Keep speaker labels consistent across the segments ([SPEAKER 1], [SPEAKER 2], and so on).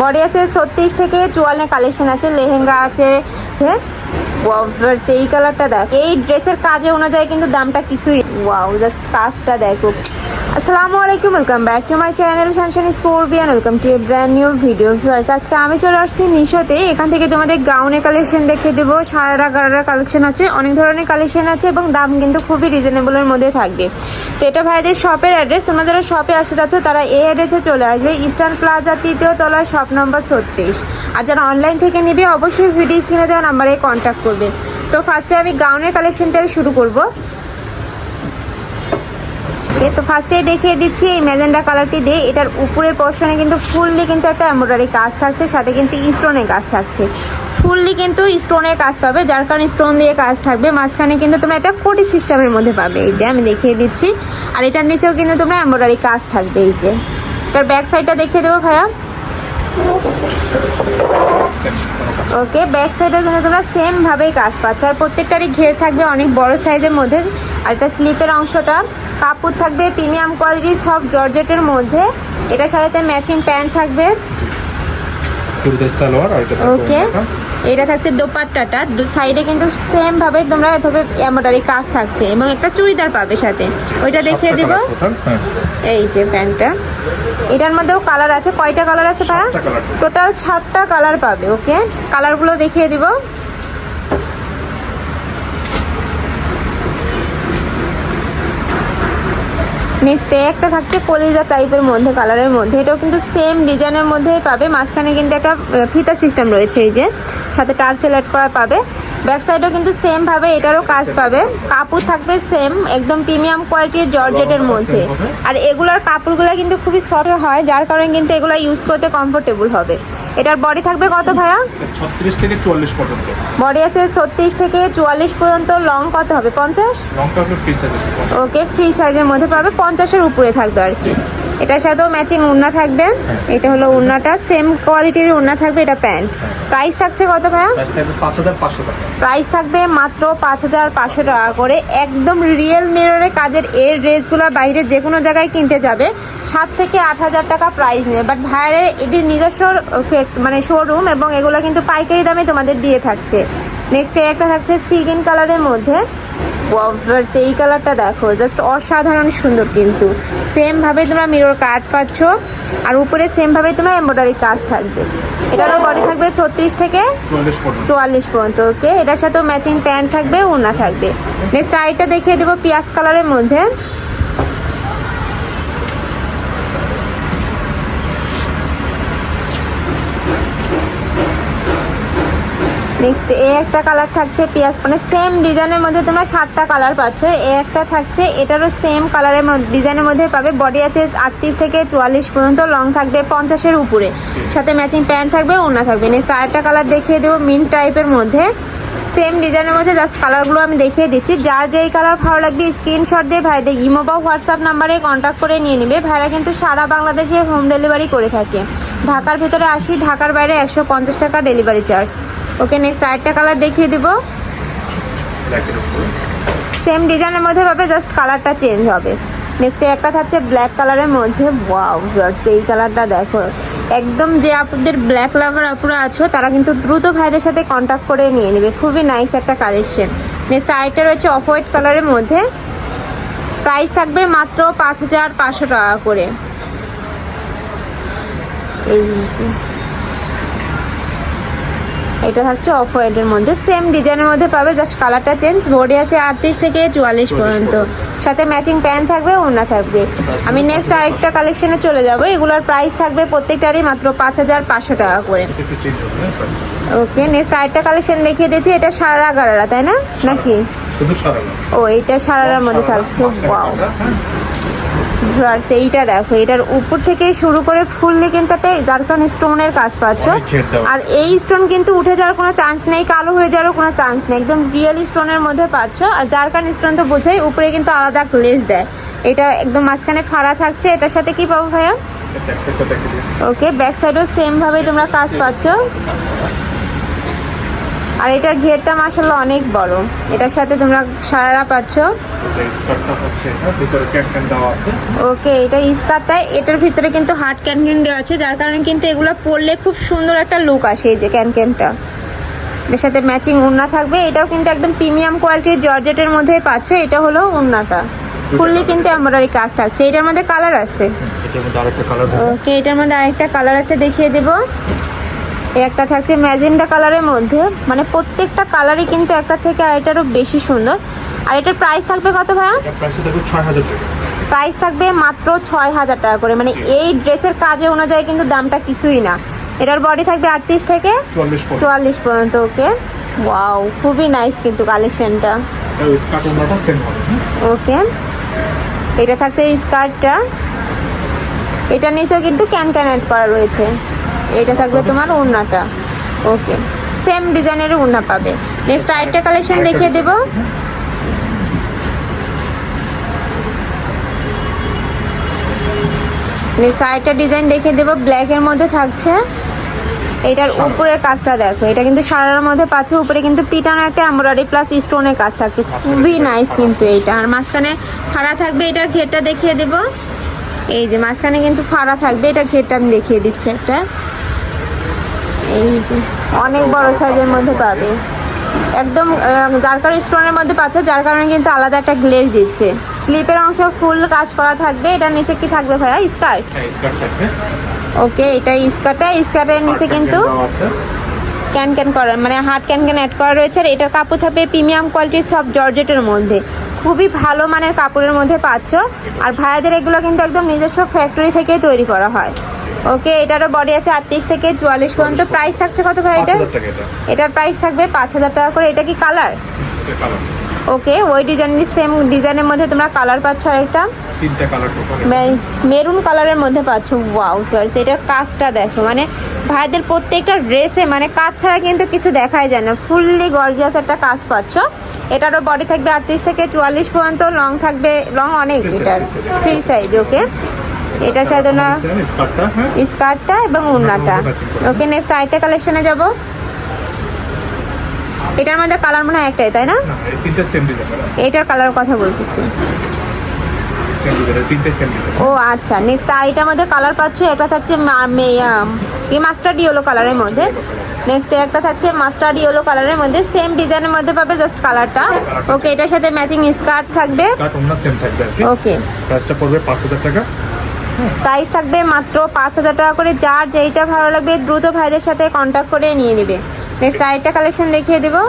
[SPEAKER 1] Body আছে ছত্রিশ থেকে চুয়ান্ন কালেকশন আছে, লেহেঙ্গা আছে হ্যাঁ? এই কালারটা দেখ। এই ড্রেসের কাজে অনুযায়ী কিন্তু দামটা কিছুই ওয়াও জাস্ট কাজটা দেখো। আসসালামু আলাইকুম welcome back to my channel শানশান স্কোরবিয়ান welcome to a brand new video viewers আজকে আমি চলে আসছি মিশোতে। এখান থেকে তোমাদের গাউনের কালেকশন দেখে দেবো। সারারা গারারা কালেকশন আছে, অনেক ধরনের কালেকশন আছে এবং দাম কিন্তু খুবই রিজনেবলের মধ্যে থাকবে। তো এটা ভাইদের শপের অ্যাড্রেস তোমরা যারা শপে আসতে যাচ্ছ, তারা এই অ্যাড্রেসে চলে আসবে। ইস্টার্ন প্লাজা তৃতীয় তলায় শপ নম্বর ছত্রিশ। আর যারা অনলাইন থেকে নিবে, অবশ্যই ভিডিও স্ক্রিনে দেওয়া নাম্বারে কন্ট্যাক্ট করবে। তো ফার্স্টে আমি গাউনের কালেকশনটাই শুরু করব। ওকে তো ফার্স্টেই দেখিয়ে দিচ্ছি, এই ম্যাজেন্ডা কালারটি দিয়ে। এটার উপরের পোর্শনে কিন্তু ফুললি কিন্তু একটা এমব্রয়ডারি কাজ থাকছে, সাথে কিন্তু স্টোনের কাজ থাকছে। ফুললি কিন্তু স্টোনের কাজ পাবে, যার কারণে স্টোন দিয়ে কাজ থাকবে। মাঝখানে কিন্তু তোমরা একটা কোটি সিস্টেমের মধ্যে পাবে, এই যে আমি দেখিয়ে দিচ্ছি। আর এটার নিচেও কিন্তু তোমরা এমব্রয়ডারি কাজ থাকবে, এই যে। এটার ব্যাক সাইডটা দেখিয়ে দেবো ভাইয়া। ওকে ব্যাক সাইডেও কিন্তু তোমরা সেম ভাবেই কাজ পাচ্ছ। আর প্রত্যেকটারই ঘের থাকবে অনেক বড় সাইজের মধ্যে। আর এটা স্লিপের অংশটা। কাপড় থাকবে প্রিমিয়াম কোয়ালিটির সব জর্জেটের মধ্যে। এটার সাথে ম্যাচিং প্যান্ট থাকবে।
[SPEAKER 2] চুড়িদার সালোয়ার আর এটা থাকবে
[SPEAKER 1] ওকে। এটা থাকছে দোপাট্টাটা। সাইডে কিন্তু সেম ভাবে তোমরা এভাবে এমব্রয়ডারি কাজ থাকছে এবং একটা চুড়িদার পাবে সাথে। ওইটা দেখিয়ে দিব।
[SPEAKER 2] হ্যাঁ।
[SPEAKER 1] এই যে প্যান্টটা। এটার মধ্যেও কালার আছে। কয়টা কালার আছে
[SPEAKER 2] colour।
[SPEAKER 1] টোটাল সাতটা কালার পাবে ওকে? কালারগুলো দেখিয়ে দিব। নেক্সট এ একটা থাকছে কলিজা টাইপের মধ্যে কালারের মধ্যে। এটাও কিন্তু সেম ডিজাইনের মধ্যে পাবে। মাঝখানে কিন্তু একটা ফিতা সিস্টেম রয়েছে এই যে। সাথে টার্সেল অ্যাড করা পাবে। ব্যাক সাইডেও কিন্তু সেম ভাবে এটারও কাজ পাবে। কাপড় থাকবে সেম একদম প্রিমিয়াম কোয়ালিটির জর্জেটের মধ্যে। আর এগুলোর কাপড়গুলো কিন্তু খুবই সফট হয় যার কারণে কিন্তু এগুলো ইউজ করতে কমফোর্টেবল হবে। এটার বডি থাকবে কত ভাইয়া?
[SPEAKER 2] ছত্রিশ থেকে চল্লিশ পর্যন্ত।
[SPEAKER 1] বডি আছে ছত্রিশ থেকে চুয়াল্লিশ পর্যন্ত লং কত হবে? পঞ্চাশ?
[SPEAKER 2] লংটা আপনি ফ্রি সাইজ
[SPEAKER 1] ওকে ফ্রি সাইজের মধ্যে পাবে পঞ্চাশের উপরে থাকবে আর কি। এটার সাথেও ম্যাচিং উন্না থাকবে। এটা হলো উন্নাটা। সেম কোয়ালিটির উন্না থাকবে এটা প্যান্ট। প্রাইস থাকছে কত ভাইয়া?
[SPEAKER 2] প্রাইস থাকবে
[SPEAKER 1] মাত্র পাঁচ হাজার পাঁচশো টাকা করে। একদম রিয়েল মিররের কাজের এর ড্রেসগুলো বাইরে যে কোনো জায়গায় কিনতে যাবে। সাত থেকে আট হাজার টাকা প্রাইস নেবে বাট ভাইরে এটি নিজস্ব মানে শোরুম এবং এগুলো কিন্তু পাইকারি দামে তোমাদের দিয়ে থাকছে। নেক্সট একটা থাকছে সিগিন কালারের মধ্যে। Viewers, এই কালারটা দেখো জাস্ট অসাধারণ সুন্দর কিন্তু। সেমভাবে তোমরা মিরর কাট পাচ্ছ আর উপরে সেম ভাবে তোমার এমব্রয়ডারি কাজ থাকবে। এটারও বডি থাকবে ছত্রিশ থেকে চুয়াল্লিশ পর্যন্ত। ওকে এটার সাথেও ম্যাচিং প্যান্ট থাকবে ওনা থাকবে। নেক্সট আইটা দেখিয়ে দেবো পিয়াজ কালারের মধ্যে। নেক্সট এ একটা কালার থাকছে পিয়াজ। মানে সেম ডিজাইনের মধ্যে তোমরা সাতটা কালার পাচ্ছ। এ একটা থাকছে, এটারও সেম কালারের ডিজাইনের মধ্যে পাবে। বডি আছে আটত্রিশ থেকে চুয়াল্লিশ পর্যন্ত লং থাকবে পঞ্চাশের উপরে। সাথে ম্যাচিং প্যান্ট থাকবে ওনা থাকবে। নেক্সট আরেকটা কালার দেখিয়ে দেবো মিন টাইপের মধ্যে। সেম ডিজাইনের মধ্যে জাস্ট কালারগুলো আমি দেখিয়ে দিচ্ছি। যার যেই কালার ভালো লাগবে স্ক্রিনশট দিয়ে ভাইদের ইমো বা হোয়াটসঅ্যাপ নাম্বারে কন্ট্যাক্ট করে নিয়ে নেবে। ভাইরা কিন্তু সারা বাংলাদেশে হোম ডেলিভারি করে থাকে। ঢাকার ভেতরে আসি ঢাকার বাইরে একশো পঞ্চাশ টাকা ডেলিভারি চার্জ ওকে নেক্সট আরেকটা কালার দেখিয়ে দিব। সেম ডিজাইনের মধ্যে পাবে জাস্ট কালারটা চেঞ্জ হবে। নেক্সট একটা থাকছে ব্ল্যাক কালারের মধ্যে। ওয়াও ভিউয়ার্স এই কালারটা দেখো। একদম যে আপনাদের ব্ল্যাক লাভার আপুরা আছো তারা কিন্তু দ্রুত ভাইদের সাথে কন্ট্যাক্ট করে নিয়ে নেবে। খুবই নাইস একটা কালেকশন নেক্সট আরেকটা রয়েছে অফ হোয়াইট কালারের মধ্যে। প্রাইস থাকবে মাত্র পাঁচ হাজার পাঁচশো টাকা করে। এই যে এটা থাকছে অফ হোয়াইটের মধ্যে। সেম ডিজাইনের মধ্যে পাবে জাস্ট কালারটা চেঞ্জ বডি আছে আটত্রিশ থেকে চুয়াল্লিশ পর্যন্ত। সাথে ম্যাচিং প্যান্ট থাকবে ওড়না থাকবে। আমি নেক্সট আরেকটা কালেকশনে চলে যাব। এগুলোর প্রাইস থাকবে প্রত্যেকটারই মাত্র পাঁচ হাজার পাঁচশো টাকা করে।
[SPEAKER 2] এটা হ্যাঁ।
[SPEAKER 1] ওকে নেক্সট আরেকটা কালেকশন দেখিয়ে দিয়েছি এটা সারারা গারারা তাই না? নাকি?
[SPEAKER 2] সারা।
[SPEAKER 1] ও এইটা সারারার মধ্যে থাকছে। ওয়াও
[SPEAKER 2] হ্যাঁ।
[SPEAKER 1] ভিউয়ার্স এইটা দেখো এটার উপর থেকে শুরু করে ফুললি কিন্তু একটা জারকান স্টোনের কাজ পাচ্ছ। আর এই স্টোন কিন্তু উঠে যাওয়ার কোনো চান্স নেই কালো হয়ে যাওয়ার কোনো চান্স নেই একদম রিয়েল স্টোনের মধ্যে পাচ্ছ। আর জারকান স্টোন তো বোঝাই উপরে কিন্তু আলাদা লেস দেয়। এটা একদম মাঝখানে ফাড়া থাকছে এটার সাথে কি পাবো ভাইয়া। ওকে ব্যাক সাইডও সেম ভাবে তোমরা কাজ পাচ্ছ। আর এটার ঘেরটা মাসাল্লাহ অনেক বড়। এটার সাথে তোমরা সারারা পাচ্ছ। ওকে এটা স্কার্টটা এটার ভিতরে কিন্তু হার্ড ক্যানক্যান দেওয়া আছে যার কারণে কিন্তু এগুলো পরলে খুব সুন্দর একটা লুক আসে এই যে ক্যানক্যানটা। এর সাথে ম্যাচিং উন্না থাকবে এটাও কিন্তু একদম প্রিমিয়াম কোয়ালিটির জর্জেটের মধ্যে পাচ্ছ এটা হলো উন্নাটা ফুললি কিন্তু এমব্রয়ডারি কাজ থাকছে। এটার মধ্যে কালার আছে।
[SPEAKER 2] এটার মধ্যে আরেকটা কালার
[SPEAKER 1] ওকে এটার মধ্যে আরেকটা কালার আছে দেখিয়ে দেব। এই একটা থাকছে ম্যাজেন্ডা কালারের মধ্যে। মানে প্রত্যেকটা কালারই কিন্তু একটা থেকে আরেকটারও বেশি সুন্দর। আর এটার প্রাইস থাকবে কত ভাইয়া? প্রাইস থাকবে মাত্র ছয় হাজার টাকা করে। মানে এই ড্রেসের কাজে অনুযায়ী কিন্তু দামটা কিছুই না। এটার বডি থাকবে আটত্রিশ থেকে
[SPEAKER 2] চুয়াল্লিশ পর্যন্ত।
[SPEAKER 1] ওকে? ওয়াও খুবই নাইস কিন্তু কালেকশনটা? ওকে? এটা থাকছে স্কার্টটা। এটা নিচেও কিন্তু ক্যান ক্যান অ্যাড করা রয়েছে। এটা থাকবে তোমার ওড়নাটা। ওকে সেম ডিজাইনের ওড়না পাবে। নেক্সট আরেকটা কালেকশন দেখিয়ে দেবো। নেক্সট আরেকটা ডিজাইন দেখিয়ে দেবো। ব্ল্যাকের মধ্যে থাকছে। এটার উপরের কাজটা দেখো। এটা কিন্তু সারার মধ্যে পাচ্ছে। উপরে কিন্তু পিটানো একটা এমব্রয়ডারি প্লাস স্টোনের কাজ থাকছে। খুবই নাইস কিন্তু এইটা। আর মাঝখানে ফাড়া থাকবে। এটার ঘেরটা দেখিয়ে দেব। এই যে মাঝখানে কিন্তু ফাড়া থাকবে। এটার ঘেরটা আমি দেখিয়ে দিচ্ছি একটা। এই যে অনেক বড় সাইজের মধ্যে পাবে। একদম জারকার স্টোনের মধ্যে পাচ্ছ যার কারণে কিন্তু আলাদা একটা গ্লেজ দিচ্ছে। স্লিপের অংশ ফুল কাজ করা থাকবে। এটার নিচে কি থাকবে ভাইয়া? স্কার্ট
[SPEAKER 2] হ্যাঁ
[SPEAKER 1] ওকে এটা স্কার্টটা স্কার্টের নিচে কিন্তু
[SPEAKER 2] ক্যান
[SPEAKER 1] ক্যান করা মানে হার্ড ক্যান ক্যান অ্যাড করা রয়েছে। আর এটার কাপড় থাকবে প্রিমিয়াম কোয়ালিটির সব জর্জেটের মধ্যে। খুবই ভালো মানের কাপড়ের মধ্যে পাচ্ছ। আর ভাইয়াদের এগুলো কিন্তু একদম নিজস্ব ফ্যাক্টরি থেকে তৈরি করা হয়। ওকে এটারও বডি আছে আটত্রিশ থেকে চুয়াল্লিশ পর্যন্ত। প্রাইস থাকছে কত ভাই এটা। এটার প্রাইস থাকবে পাঁচ হাজার টাকা করে। এটা কি কালার ওকে ওই ডিজাইনের সেম ডিজাইনের মধ্যে তোমরা কালার পাচ্ছ আরেকটা।
[SPEAKER 2] তিনটা কালার
[SPEAKER 1] মেরুন কালারের মধ্যে পাচ্ছ। ওয়াও গার্লস এটার কাজটা দেখো। মানে ভাইদের প্রত্যেকটা ড্রেসে মানে কাজ ছাড়া কিন্তু কিছু দেখাই যায় না। ফুললি গর্জিয়াস একটা কাজ পাচ্ছ। এটারও বডি থাকবে আটত্রিশ থেকে চুয়াল্লিশ পর্যন্ত। লং থাকবে লং অনেক এটার। ফ্রি সাইজ ওকে এটার সাথে না
[SPEAKER 2] স্কার্টটা হ্যাঁ।
[SPEAKER 1] এবং উন্নাটা ওকে নেক্সট আরেকটা কালেকশনে যাব। এটার মধ্যে কালার মনে হয় একটাই তাই না?
[SPEAKER 2] না এই তিনটা সেম ডিজাইন
[SPEAKER 1] এইটার কালার কথা বলতেছি। ও আচ্ছা নেক্সট আর এটার মধ্যে কালার পাচ্ছ একটা থাকছে কি মাস্টার্ড ইয়েলো কালারের মধ্যে? নেক্সট একটা থাকছে মাস্টার্ড ইয়েলো কালারের মধ্যে সেম ডিজাইনের মধ্যে পাবে জাস্ট কালারটা ওকে এটার সাথে ম্যাচিং স্কার্ট থাকবে। ওকে
[SPEAKER 2] প্রাইসটা পড়বে পাঁচ হাজার টাকা।
[SPEAKER 1] প্রাইস থাকবে মাত্র পাঁচ হাজার টাকা করে। যার যেইটা ভালো লাগবে দ্রুত ভাইদের সাথে কন্ট্যাক্ট করে নিয়ে নেবে। নেক্সট আরেকটা কালেকশন দেখিয়ে দেবো।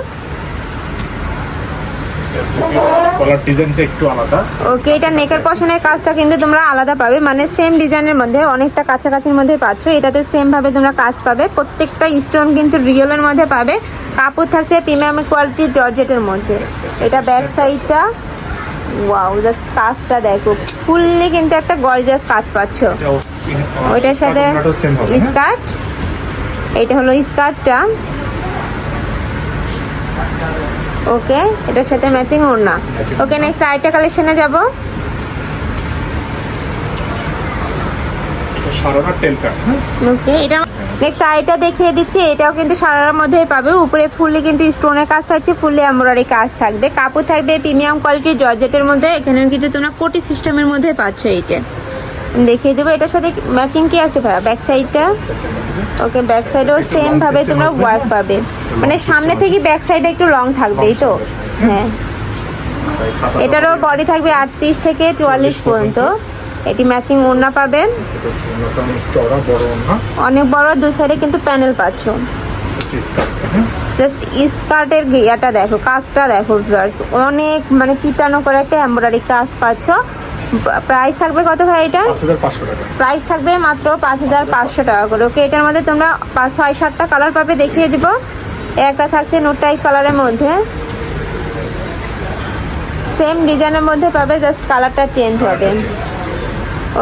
[SPEAKER 2] কলার ডিজাইনটা একটু আলাদা।
[SPEAKER 1] ওকে এটা নেকের পশনের কাজটা কিন্তু তোমরা আলাদা পাবে। মানে সেম ডিজাইনের মধ্যে অনেকটা কাছাকাছির মধ্যে পাচ্ছ। এটাতে সেম ভাবে তোমরা কাজ পাবে। প্রত্যেকটা স্টোন কিন্তু রিয়েলের মধ্যে পাবে। কাপড় থাকছে প্রিমিয়াম কোয়ালিটির জর্জেটের মধ্যে। এটা ব্যাক সাইডটা ওয়াও জাস্ট কাজটা দেখো। ফুললি কিন্তু একটা গর্জাস কাজ পাচ্ছ। ওইটার সাথে
[SPEAKER 2] হবে হ্যাঁ?
[SPEAKER 1] স্কার্ট এটা হলো স্কার্টটা ওকে এটার সাথে ম্যাচিং ওড়না। ওকে নেক্সট আরেকটা কালেকশনে যাব।
[SPEAKER 2] এটা টেল কাট হ্যাঁ?
[SPEAKER 1] ওকে এটা নেক্সট আরেকটা দেখিয়ে দিচ্ছি এটাও কিন্তু সারার মধ্যেই পাবে। উপরে ফুললি কিন্তু স্টোনের কাজ থাকছে ফুললি এমব্রয়ডারি কাজ থাকবে। কাপড় থাকবে প্রিমিয়াম কোয়ালিটির জর্জেটের মধ্যে এখানে কিন্তু তোমরা কোটি সিস্টেমের মধ্যে পাচ্ছ এই যে। দেখিয়ে দেবো এটার সাথে ম্যাচিং কি আছে ভাইয়া? ব্যাক সাইডটা ওকে ব্যাক সাইডেও সেম ভাবে তোমরা ওয়ার্ক পাবে। মানে সামনে থেকে ব্যাক সাইডে একটু লং থাকবে এই তো। হ্যাঁ। এটারও বডি থাকবে আটত্রিশ থেকে চুয়াল্লিশ পর্যন্ত। এটি ম্যাচিং ওড়না পাবেন। অনেক বড় দুই সাইডে কিন্তু প্যানেল পাচ্ছ। জাস্ট স্কার্টের ইয়াটা দেখো, কাজটা দেখো ভিউয়ার্স অনেক মানে পিটানো করে একটা এমব্রয়ডারি কাজ পাচ্ছ। প্রাইস থাকবে কত ভাই এটা প্রাইস থাকবে মাত্র পাঁচ হাজার পাঁচশো টাকা করে। ওকে এটার মধ্যে তোমরা পাঁচ, ছয়, সাতটা কালার পাবে, দেখিয়ে দিব। একটা থাকছে নোট টাইপ কালারের মধ্যে। সেম ডিজাইনের মধ্যে পাবে জাস্ট কালারটা চেঞ্জ হবে।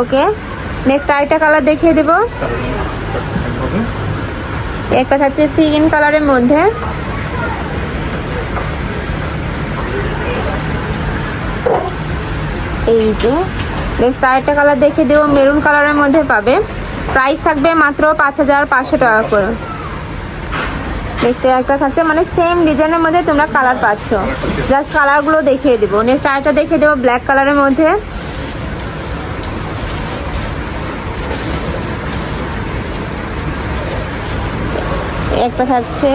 [SPEAKER 1] ওকে নেক্সট আরেকটা কালার দেখিয়ে দিব। একটা থাকছে সিগিন কালারের মধ্যে। এই যে। নেক্সট আরেকটা কালার দেখে দেবো মেরুন কালারের মধ্যে পাবে। প্রাইস থাকবে মাত্র পাঁচ হাজার পাঁচশো টাকা করে। নেক্সট একটা থাকছে মানে সেম ডিজাইনের মধ্যে তোমরা কালার পাচ্ছ। জাস্ট কালারগুলো দেখিয়ে দেবো। নেক্সট আরেকটা দেখিয়ে দেবো ব্ল্যাক কালারের মধ্যে। একটা থাকছে।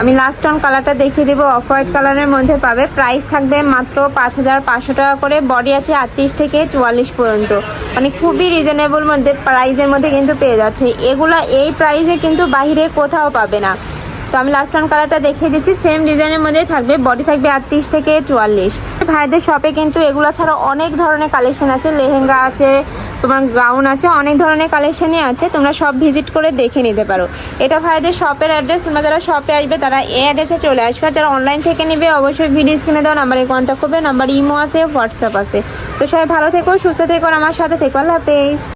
[SPEAKER 1] আমি লাস্ট অন কালারটা দেখিয়ে দেবো। অফ হোয়াইট কালারের মধ্যে পাবে। প্রাইস থাকবে মাত্র পাঁচ হাজার পাঁচশো টাকা করে। বডি আছে আটত্রিশ থেকে চুয়াল্লিশ পর্যন্ত। মানে খুবই রিজনেবল মধ্যে প্রাইজের মধ্যে কিন্তু পেয়ে যাচ্ছে। এগুলা এই প্রাইসে কিন্তু বাহিরে কোথাও পাবে না। তো আমি লাস্ট অন কালারটা দেখিয়ে দিচ্ছি সেম ডিজাইনের মধ্যেই থাকবে বডি থাকবে আটত্রিশ থেকে চুয়াল্লিশ। ভাইদের শপে কিন্তু এগুলো ছাড়া অনেক ধরনের কালেকশন আছে, লেহেঙ্গা আছে, তোমার গাউন আছে, অনেক ধরনের কালেকশনই আছে, তোমরা সব ভিজিট করে দেখে নিতে পারো। এটা ভাইদের শপের অ্যাড্রেস তোমরা যারা শপে আসবে, তারা এই অ্যাড্রেসে চলে আসবে। যারা অনলাইন থেকে নেবে, অবশ্যই ভিডিও স্ক্রিনে দেওয়া নাম্বারে কন্ট্যাক্ট করবে নাম্বার ইমো আছে হোয়াটসঅ্যাপ আছে। তো সবাই ভালো থেকো, সুস্থ থেকো আমার সাথে থেকো। আল্লাহ হাফেজ।